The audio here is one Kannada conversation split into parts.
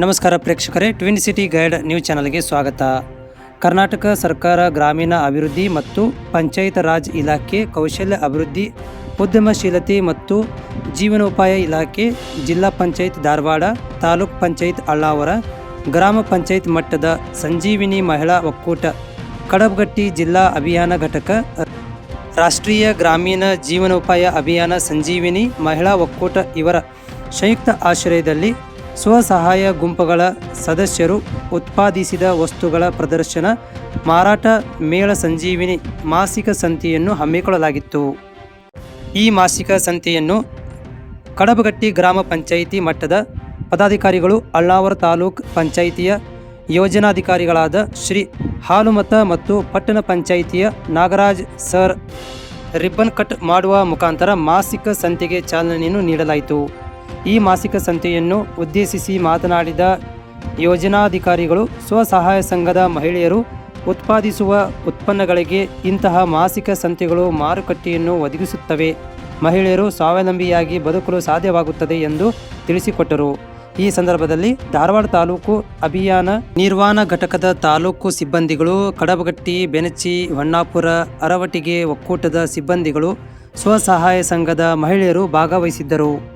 ನಮಸ್ಕಾರ ಪ್ರೇಕ್ಷಕರೇ ಟ್ವಿನ್ ಸಿಟಿ ಗೈಡ್ ನ್ಯೂಸ್ ಚಾನಲ್ಗೆ ಸ್ವಾಗತ. ಕರ್ನಾಟಕ ಸರ್ಕಾರ ಗ್ರಾಮೀಣ ಅಭಿವೃದ್ಧಿ ಮತ್ತು ಪಂಚಾಯತ್ ರಾಜ್ ಇಲಾಖೆ ಕೌಶಲ್ಯ ಅಭಿವೃದ್ಧಿ, ಉದ್ಯಮಶೀಲತೆ ಮತ್ತು ಜೀವನೋಪಾಯ ಇಲಾಖೆ, ಜಿಲ್ಲಾ ಪಂಚಾಯತ್ ಧಾರವಾಡ, ತಾಲೂಕ್ ಪಂಚಾಯತ್ ಅಳ್ಳಾವರ, ಗ್ರಾಮ ಪಂಚಾಯತ್ ಮಟ್ಟದ ಸಂಜೀವಿನಿ ಮಹಿಳಾ ಒಕ್ಕೂಟ, ಕಡಬಗಟ್ಟಿ ಜಿಲ್ಲಾ ಅಭಿಯಾನ ಘಟಕ, ರಾಷ್ಟ್ರೀಯ ಗ್ರಾಮೀಣ ಜೀವನೋಪಾಯ ಅಭಿಯಾನ ಸಂಜೀವಿನಿ ಮಹಿಳಾ ಒಕ್ಕೂಟ ಇವರ ಸಂಯುಕ್ತ ಆಶ್ರಯದಲ್ಲಿ ಸ್ವಸಹಾಯ ಗುಂಪುಗಳ ಸದಸ್ಯರು ಉತ್ಪಾದಿಸಿದ ವಸ್ತುಗಳ ಪ್ರದರ್ಶನ, ಮಾರಾಟ, ಮೇಳ ಸಂಜೀವಿನಿ ಮಾಸಿಕ ಸಂತೆಯನ್ನು ಹಮ್ಮಿಕೊಳ್ಳಲಾಗಿತ್ತು. ಈ ಮಾಸಿಕ ಸಂತೆಯನ್ನು ಕಡಬಗಟ್ಟಿ ಗ್ರಾಮ ಪಂಚಾಯಿತಿ ಮಟ್ಟದ ಪದಾಧಿಕಾರಿಗಳು ಅಳ್ಳಾವರ ತಾಲೂಕ್ ಪಂಚಾಯಿತಿಯ ಯೋಜನಾಧಿಕಾರಿಗಳಾದ ಶ್ರೀ ಹಾಲುಮತ ಮತ್ತು ಪಟ್ಟಣ ಪಂಚಾಯಿತಿಯ ನಾಗರಾಜ್ ಸರ್ ರಿಬ್ಬನ್ ಕಟ್ ಮಾಡುವ ಮುಖಾಂತರ ಮಾಸಿಕ ಸಂತೆಗೆ ಚಾಲನೆಯನ್ನು ನೀಡಲಾಯಿತು. ಈ ಮಾಸಿಕ ಸಂತೆಯನ್ನು ಉದ್ದೇಶಿಸಿ ಮಾತನಾಡಿದ ಯೋಜನಾಧಿಕಾರಿಗಳು ಸ್ವಸಹಾಯ ಸಂಘದ ಮಹಿಳೆಯರು, ಉತ್ಪಾದಿಸುವ ಉತ್ಪನ್ನಗಳಿಗೆ ಇಂತಹ ಮಾಸಿಕ ಸಂತೆಗಳು ಮಾರುಕಟ್ಟೆಯನ್ನು ಒದಗಿಸುತ್ತವೆ. ಮಹಿಳೆಯರು ಸ್ವಾವಲಂಬಿಯಾಗಿ ಬದುಕಲು ಸಾಧ್ಯವಾಗುತ್ತದೆ ಎಂದು ತಿಳಿಸಿಕೊಟ್ಟರು. ಈ ಸಂದರ್ಭದಲ್ಲಿ ಧಾರವಾಡ ತಾಲೂಕು ಅಭಿಯಾನ ನಿರ್ವಹಣಾ ಘಟಕದ ತಾಲೂಕು ಸಿಬ್ಬಂದಿಗಳು, ಕಡಬಗಟ್ಟಿ ಬೆನಚಿ ಹೊನ್ನಾಪುರ, ಅರವಟಿಗೆ ಒಕ್ಕೂಟದ ಸಿಬ್ಬಂದಿಗಳು ಸ್ವಸಹಾಯ ಸಂಘದ ಮಹಿಳೆಯರು ಭಾಗವಹಿಸಿದ್ದರು.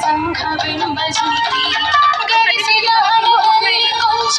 ಸಂಘವೆಂಬ ಜ್ಯೋತಿ ಗಳಿಸಿದ ಹಣವೇ ಕೊಂಚ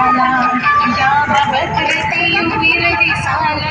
சாலா யாவகத்தையும் விரதி சாலா